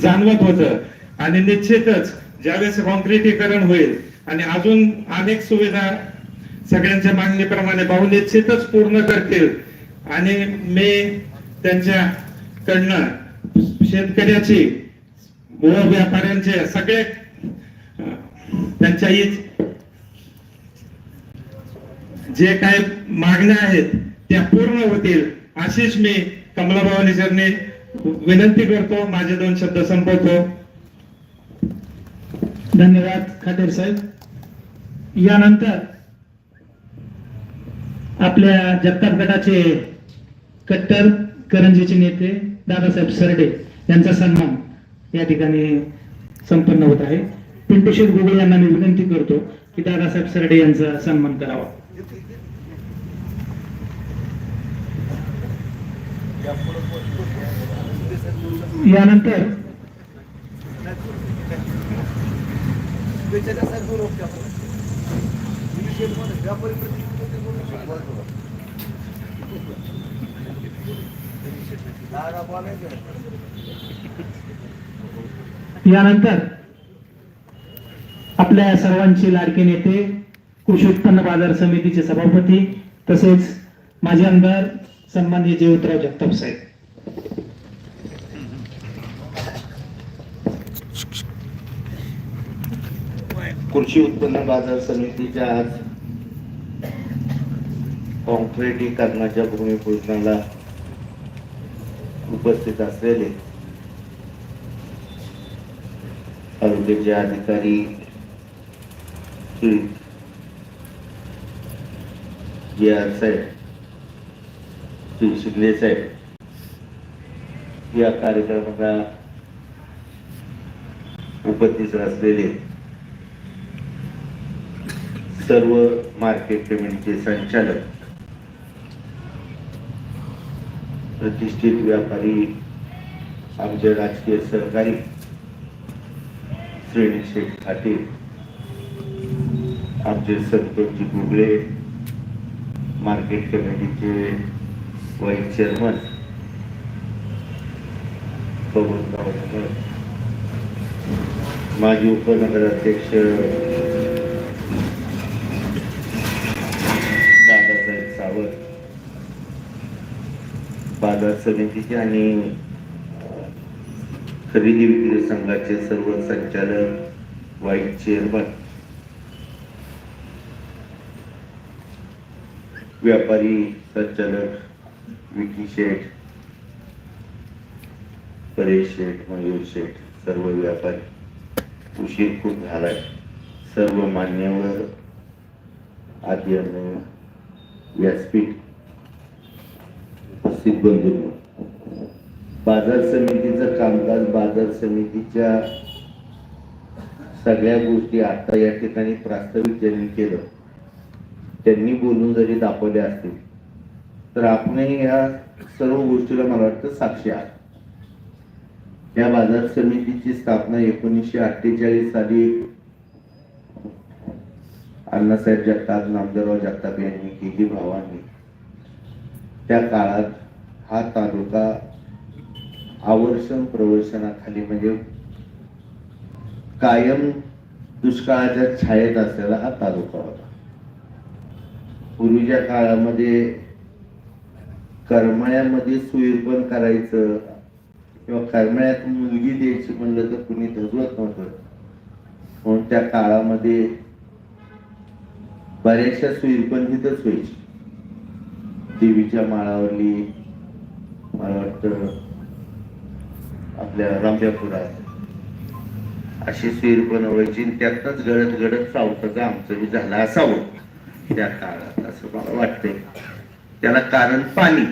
जाणवत होतं आणि निश्चितच ज्यावेळेस कॉन्क्रिटीकरण होईल आणि अजून अनेक सुविधा सगळ्यांच्या मागणीप्रमाणे भाऊ निश्चितच पूर्ण करतील. आणि मी त्यांच्याकडनं शेतकऱ्याची व व्यापाऱ्यांचे सगळे त्यांच्या जे काय मागण्या आहेत त्या पूर्ण होतील अशीच मी कमलाभवानी सरने विनंती करतो माझे दोन शब्द संपवतो. धन्यवाद खातेर साहेब. यानंतर आपल्या जगताप गटाचे कट्टर करंजीचे नेते दादासाहेब सरडे यांचा सन्मान या ठिकाणी संपन्न होत आहे. पिंटू गोगळे यांना मी विनंती करतो की दादासाहेब सरडे यांचा सन्मान करावा. यानंतर यानंतर आपल्या सर्वांचे लाडके नेते कृषी उत्पन्न बाजार समितीचे सभापती तसेच माझे आमदार सन्माननीय जयवंतराव जगताप साहेब. कृषी उत्पन्न बाजार समितीच्या आज कॉन्क्रिटीकरणाच्या भूमिपूजनाला उपस्थित असलेले आरोग्याचे अधिकारी श्री जे आर साहेब श्री शिंदे साहेब या कार्यक्रमाला उपस्थित असलेले सर्व मार्केट पेमेंटचे संचालक प्रतिष्ठित व्यापारी आमचे राजकीय सहकारी श्रेणी शेख खाते आमचे संतोषजी गुगळे मार्केट कमिटीचे वाईस चेअरमन पवनराव माजी उपनगराध्यक्ष दादासाहेब सावंत बाजार समितीचे आणि खरेदी विक्री संघाचे सर्व संचालक वाईस चेअरमन. व्यापारी संचालक विकी शेठ परेश शेठ मयूर शेठ सर्व व्यापारी. उशीर खूप झालाय. सर्व मान्यवर आदी व्यासपीठ उपस्थित बंधू बाजार समितीचं कामकाज बाजार समितीच्या सगळ्या गोष्टी आता या ठिकाणी प्रास्ताविक ज्यांनी केलं त्यांनी बोलून जरी दाखवल्या असतील तर आपणही या सर्व गोष्टीला मला वाटतं साक्षी आहात. या बाजार समितीची स्थापना एकोणीसशे अठ्ठेचाळीस साली अण्णासाहेब जगताप नामदेवराव जगताप यांनी केली भावांनी. त्या काळात हा तालुका आवर्षण प्रवर्षणाखाली म्हणजे कायम दुष्काळाच्या छायेत असलेला हा तालुका होता. पूर्वीच्या काळामध्ये करमळ्यामध्ये सुईर्पण करायचं किंवा करमाळ्यात मुलगी द्यायची म्हणलं तर कुणी धजवत नव्हतं. म्हणून त्या काळामध्ये बऱ्याचशा सुईर्पण तिथंच व्हायची. देवीच्या माळावरली मला वाटतं आपल्या रामजापुरात अशी सुईरपण व्हायची त्यातच त्यातनंच गडत गडत सावताचं आमचं बी झालं असावं त्या काळात असं मला वाटतंय. त्याला कारण पाणी.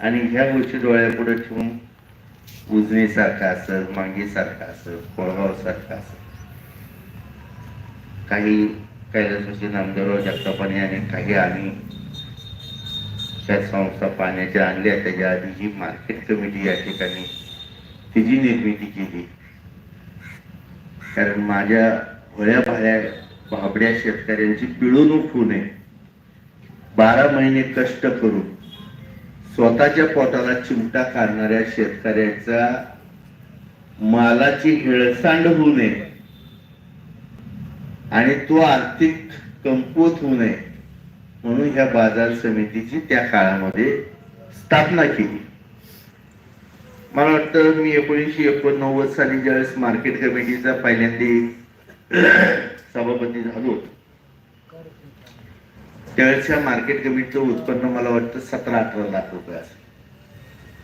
आणि ह्या गोष्टी डोळ्यापुढे ठेवून उजनीसारखा असं मांगीसारखा असं कोळगावसारखा असं. काही कैलासवासी नामदेवराव जगतापाने आणि काही आम्ही त्या संस्था पाण्याच्या आणल्या त्याच्या आधी ही मार्केट कमिटी या ठिकाणी तिची निर्मिती केली. कारण माझ्या वळ्या भाड्या भाबड्या शेतकऱ्यांची पिळवणूक होऊ नये. बारा महिने कष्ट करून स्वतःच्या पोटाला चिमटा काढणाऱ्या शेतकऱ्याचा मालाची हेळसांड होऊ नये. आणि तो आर्थिक कमकुवत होऊ नये. म्हणून ह्या बाजार समितीची त्या काळामध्ये स्थापना केली. मला वाटतं मी एकोणीसशे एकोणनव्वद साली ज्यावेळेस मार्केट कमिटीचा पहिल्यांदा सभापती झालो त्यावेळेस ह्या मार्केट कमिटीचं उत्पन्न मला वाटतं सतरा अठरा लाख रुपये असेल.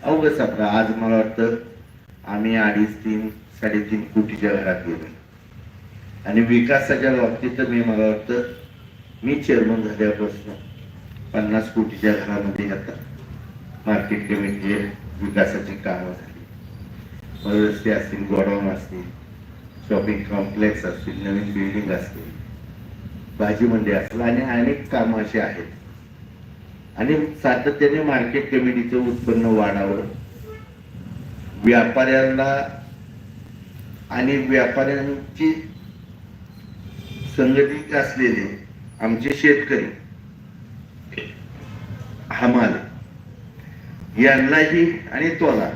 अवघ सतरा आज मला वाटतं आम्ही अडीच तीन साडेतीन कोटीच्या घरात गेलो. आणि विकासाच्या बाबतीत तर मी मला वाटतं मी चेअरमन झाल्यापासून पन्नास कोटीच्या घरामध्ये आता मार्केट कमिटीचे म्हणजे विकासाची कामं झाली. मदरस्ते असतील गोडाऊन असतील शॉपिंग कॉम्प्लेक्स असतील नवीन बिल्डिंग असतील भाजी मंडी असेल आणि अनेक कामं अशी आहेत. आणि सातत्याने मार्केट कमिटीचं उत्पन्न वाढावं व्यापाऱ्यांना आणि व्यापाऱ्यांची संघटित असलेले आमचे शेतकरी. हमाल यांनाही आणि तोला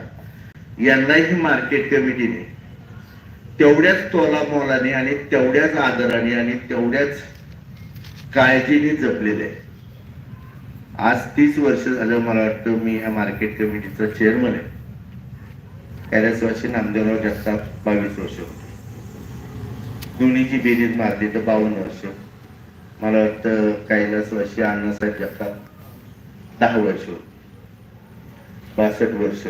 यांनाही मार्केट कमिटीने तेवढ्याच तोला मोलाने आणि तेवढ्याच आदराने आणि तेवढ्याच काळजीने जपलेले आहे. आज तीस वर्ष झालं मला वाटतं मी ह्या मार्केट कमिटीचा चेअरमन आहे. कैलासवासी नामदेवराव जगताप बावीस वर्ष होते. दोन्हीची बेरीज मारली तर बावन्न वर्ष. मला वाटतं कैलासवासी अण्णासाहेब जगताप दहा वर्ष. बासष्ट वर्ष.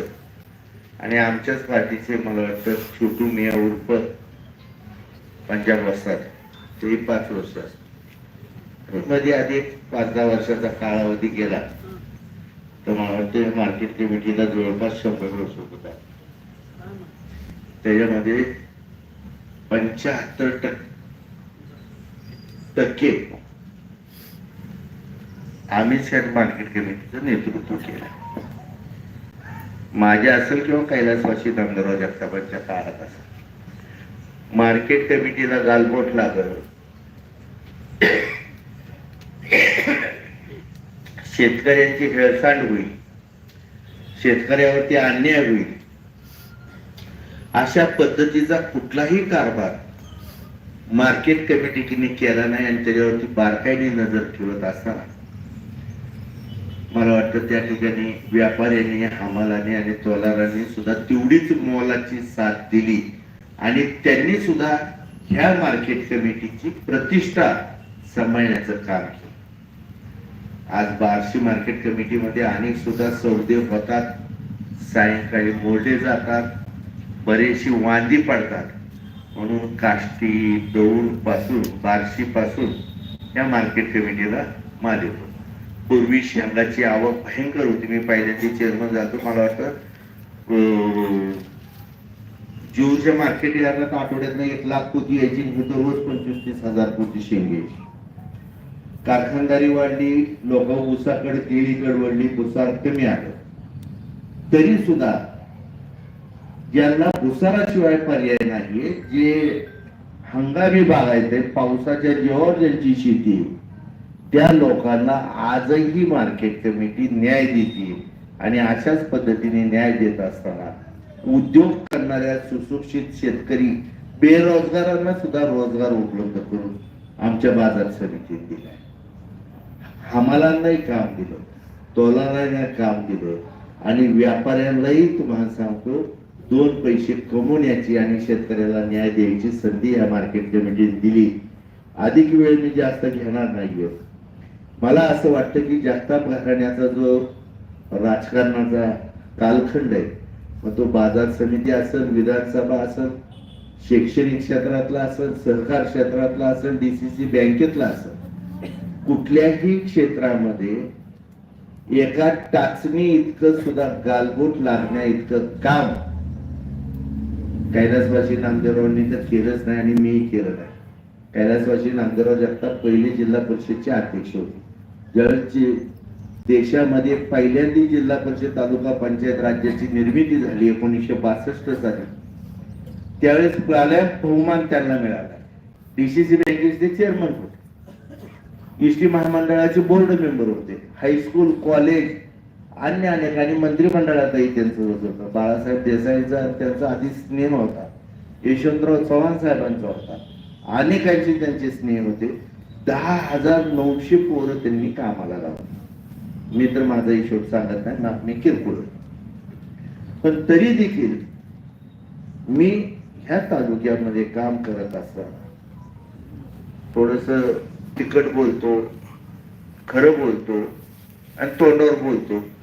आणि आमच्याच पार्टीचे मला वाटतं छोटू मिया उर्फ पंजाब असतात. ते पाच वर्ष असतात. मध्ये आधी एक पाच दहा वर्षाचा कालावधी गेला तर मला वाटतं मार्केट कमिटीला जवळपास शंभर वर्ष होता त्याच्यामध्ये पंच्याहत्तर टक्के आम्ही शेअर मार्केट कमिटीचं नेतृत्व केलं. माझ्या असेल किंवा कैलासवाशी नामदारराव जगतापांच्या काळात असेल. मार्केट कमिटीला गालबोट लागल. शेतकऱ्यांची हेळसांड होईल. शेतकऱ्यावरती अन्याय होईल. अशा पद्धतीचा कुठलाही कारभार मार्केट कमिटीने केला नाही आणि त्याच्यावरती बारकाईने नजर ठेवत असताना मला वाटतं त्या ठिकाणी व्यापाऱ्यांनी हमालाने आणि तोलारांनी सुद्धा तेवढीच मोलाची साथ दिली. आणि त्यांनी सुद्धा ह्या मार्केट कमिटीची प्रतिष्ठा सांभाळण्याचं काम केलं. आज बार्शी मार्केट कमिटीमध्ये अनेक सुद्धा सौदे होतात सायंकाळी मोडले जातात बरेचशी वांदी पडतात. म्हणून काष्टी दौंडपासून बार्शी पासून या मार्केट कमिटीला माल येतो. पूर्वी शेंगाची आवक भयंकर होती. मी पहिल्यांदा चेअरमन जातो मला वाटतं जीवच्या मार्केट यार्डात आठवड्यात एक लाख कोटी यायची आणि रोज पंचवीस तीस हजार कोटी शेंग यायची कारखानदारी वाढली लोक ऊसाकडे केळीकडे वळली भुसार कमी आलं. तरी सुद्धा ज्यांना भुसाराशिवाय पर्याय नाहीये जे हंगामी बागायत पावसाच्या जेव्हा ज्यांची शेती त्या लोकांना आजही मार्केट कमिटी न्याय देते आणि अशाच पद्धतीने न्याय देत असताना उद्योग करणाऱ्या सुशिक्षित शेतकरी बेरोजगारांना सुद्धा रोजगार उपलब्ध करून आमच्या बाजार समितीत दिलाय. हमालांनाही काम दिलं तोलारांना काम दिलं आणि व्यापाऱ्यांनाही तुम्हाला सांगतो दोन पैसे कमवण्याची आणि शेतकऱ्याला न्याय द्यायची संधी या मार्केट कमिटीने म्हणजे दिली. अधिक वेळ मी जास्त घेणार नाहीये. मला असं वाटतं की जास्त घराण्याचा जो राजकारणाचा कालखंड आहे मग तो बाजार समिती असेल विधानसभा असेल शैक्षणिक क्षेत्रातला असेल सहकार क्षेत्रातला असेल डीसीसी बँकेतला असेल कुठल्याही क्षेत्रामध्ये एका टाचणी इतकं सुद्धा गालबोट लागण्या इतकं काम कैलासवासी नामदेवरावांनी तर केलंच नाही आणि मीही केलं नाही. कैलासवासी नामदेवराव जगताप पहिले जिल्हा परिषदचे अध्यक्ष होते. ज्यावेळेस देशामध्ये पहिल्यांदा जिल्हा परिषद तालुका पंचायत राज्याची निर्मिती झाली एकोणीसशे बासष्ट साली त्यावेळेस प्रालयात बहुमान त्यांना मिळाला. डीसीसी बँकेचे चेअरमन होते. एस टी महामंडळाचे बोर्ड मेंबर होते. हायस्कूल कॉलेज अन्य अनेक आणि मंत्रिमंडळातही त्यांचं होत होतं. बाळासाहेब देसाईचा त्यांचा आधी स्नेह होता. यशवंतराव चव्हाण साहेबांचा होता. अनेकांचे त्यांचे स्नेह होते. दहा हजार नऊशे पोरं त्यांनी कामाला लावली. मी तर माझा हिशोब सांगत नाही ना मी किरकोळ. पण तरी देखील मी ह्या तालुक्यामध्ये काम करत असताना थोडस तिखट बोलतो खरं बोलतो आणि तोंडावर बोलतो.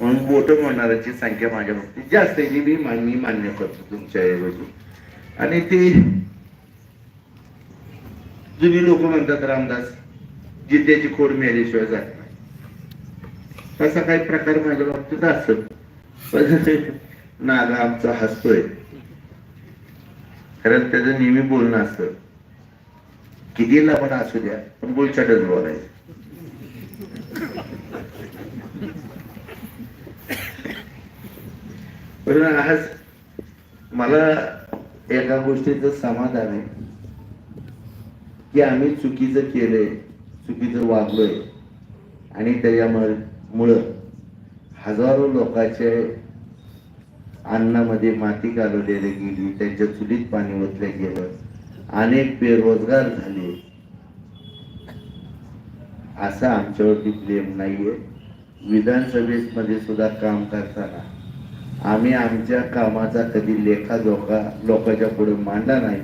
म्हणून बोट म्हणणाऱ्याची संख्या माझ्या बाबतीत जास्त आहे. जी मी मी मान्य करतो तुमच्या ऐवजी आणि ते जुनी लोक म्हणतात रामदास जिद्याची खोड मिळाल्याशिवाय जात नाही. तसा काही प्रकार माझ्या बाबतीत असत नागा आमचा हसतोय. कारण त्याचं नेहमी बोलणं असतं. कितीला पण असू द्या पण बोलचाटच बोलायचं. पण आज मला एका गोष्टीचं समाधान आहे. की आम्ही चुकीचं केलंय चुकीचं वागलोय. आणि त्याच्यामुळे हजारो लोकांचे अन्नामध्ये माती घालवलेली गेली त्यांच्या चुलीत पाणी ओतले गेलं. अनेक बेरोजगार झाले. असा आमच्यावरती प्रेम नाहीये. विधानसभेमध्ये सुद्धा काम करताना आम्ही आमच्या कामाचा कधी लेखाजोखा लोकांच्या पुढे मांडला नाही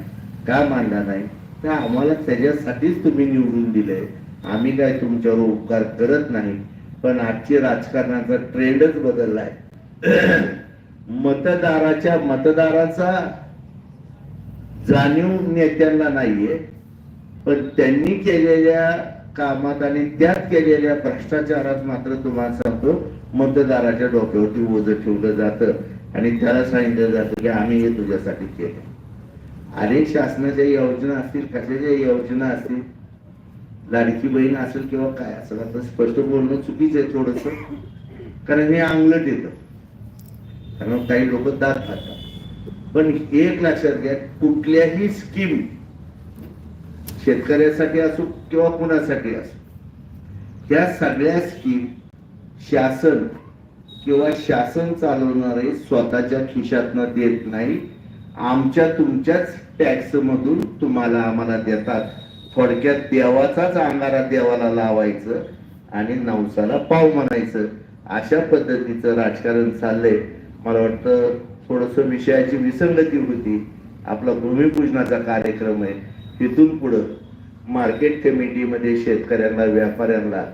का मांडला नाही? तर आम्हाला त्याच्यासाठीच तुम्ही निवडून दिलंय आम्ही काय तुमच्यावर उपकार करत नाही पण आजची राजकारणाचा ट्रेंडच बदललाय. मतदाराच्या मतदाराचा जाणीव नेत्यांना नाहीये पण त्यांनी केलेल्या कामात आणि त्यात केलेल्या भ्रष्टाचारात मात्र तुम्हाला सांगतो मतदाराच्या डोक्यावरती ओझ ठेवलं जातं आणि त्याला सांगितलं जातं की आम्ही हे तुझ्यासाठी केलं अनेक शासनाच्या योजना असतील कशाच्या योजना असतील? लाडकी बहीण असेल किंवा काय असेल आता स्पष्ट बोलणं चुकीचं आहे थोडस. कारण हे अंगलट येतं. कारण काही लोक दात खातात. पण एक लक्षात घ्या कुठल्याही स्कीम शेतकऱ्यासाठी असो किंवा कुणासाठी असो ह्या सगळ्या स्कीम शासन किंवा शासन चालवणारे स्वतःच्या खिशातनं देत नाही आमच्या तुमच्याच टॅक्स मधून तुम्हाला आम्हाला देतात. थोडक्यात देवाचाच अंगारा देवाला लावायचं आणि नवसाला पाव म्हणायचं. अशा पद्धतीचं राजकारण चाललंय. मला वाटतं थोडस विषयाची विसंगती होती. आपला भूमिपूजनाचा कार्यक्रम आहे. तिथून पुढं मार्केट कमिटीमध्ये शेतकऱ्यांना व्यापाऱ्यांना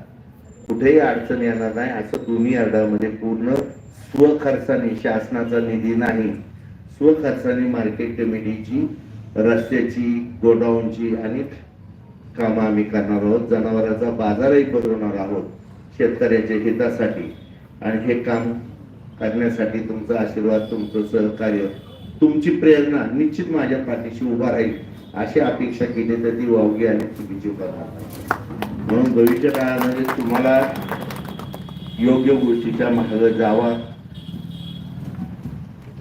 कुठेही अडचण येणार नाही. असं दोन्ही अर्धामध्ये पूर्ण स्वखर्चाने शासनाचा निधी नाही. स्वखर्चाने मार्केट कमिटीची रस्त्याची गोडाऊनची आणि कामं आम्ही करणार आहोत. जनावरांचा बाजारही भरवणार आहोत शेतकऱ्याच्या हितासाठी. आणि हे काम करण्यासाठी तुमचा आशीर्वाद तुमचं सहकार्य तुमची प्रेरणा निश्चित माझ्या पाठीशी उभा राहील अशी अपेक्षा केली तर ती वावगी आणि चुकीची करणार म्हणून भविष्य काळामध्ये तुम्हाला योग्य गोष्टीच्या मार्ग जावा.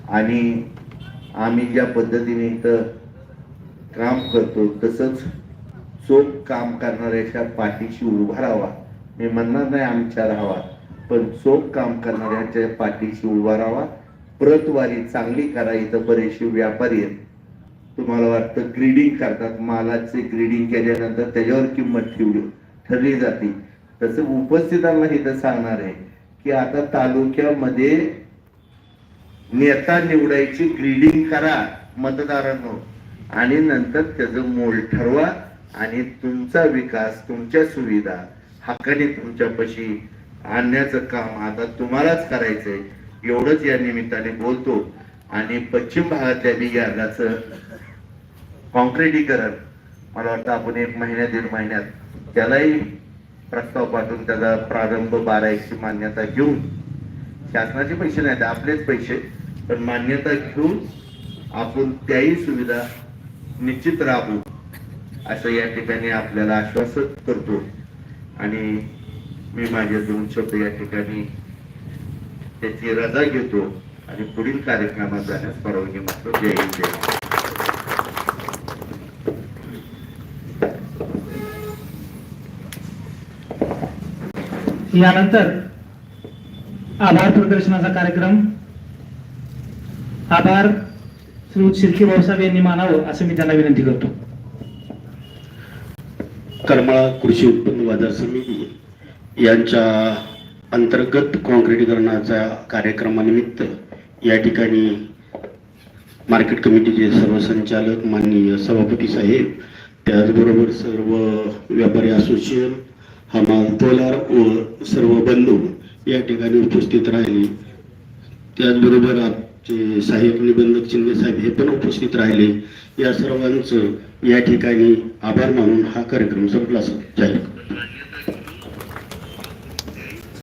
आणि आम्ही ज्या पद्धतीने इथं काम करतो तसंच चोख काम करणाऱ्याच्या पाठीशी उभा राहावा. मी म्हणणार नाही आमच्या राहावा पण चोख काम करणाऱ्याच्या पाठीशी उभा राहावा. प्रतवारी चांगली करा इथं बरेचसे व्यापारी आहेत. तुम्हाला वाटतं ग्रीडिंग करतात मालाचे ग्रीडिंग केल्यानंतर त्याच्यावर किंमत ठेवली. ठरली जाते. तसं उपस्थितांना इथं सांगणार आहे की आता तालुक्यामध्ये नेता निवडायची ग्रीडिंग करा मतदारांनो. आणि नंतर त्याचं मोल ठरवा आणि तुमचा विकास तुमच्या सुविधा हक्काने तुमच्यापाशी आणण्याचं काम आता तुम्हालाच करायचंय. एवढंच या निमित्ताने बोलतो. आणि पश्चिम भागातल्या बी कॉन्क्रिटीकरण. मला वाटतं आपण एक महिन्या दीड महिन्यात त्यालाही प्रस्ताव पाठवून त्याचा प्रारंभ बारा एकची मान्यता घेऊन शासनाचे पैसे नाहीत आपलेच पैसे पण मान्यता घेऊन आपण त्याही सुविधा निश्चित राबू असं या ठिकाणी आपल्याला आश्वासन करतो. आणि मी माझे दोन शब्द या ठिकाणी त्याची रजा घेतो आणि पुढील कार्यक्रमात जाण्यास परवानगी मागतो. जय हिंद जय यानंतर आभार प्रदर्शनाचा कार्यक्रम. आभार श्री शिर्के भाऊसाहेब यांनी मानावं असं मी त्यांना विनंती करतो. करमाळा कृषी उत्पन्न बाजार समिती यांच्या अंतर्गत काँक्रिटीकरणाच्या कार्यक्रमानिमित्त या ठिकाणी मार्केट कमिटीचे सर्व संचालक माननीय सभापती साहेब त्याचबरोबर सर्व व्यापारी असोसिएशन हमाल तोलार व सर्व बंधू या ठिकाणी उपस्थित राहिले. त्याचबरोबर आमचे सहाय्यक निबंधक शिंदे साहेब हे पण उपस्थित राहिले. या सर्वांचं या ठिकाणी आभार मानून हा कार्यक्रम संपला जाहीर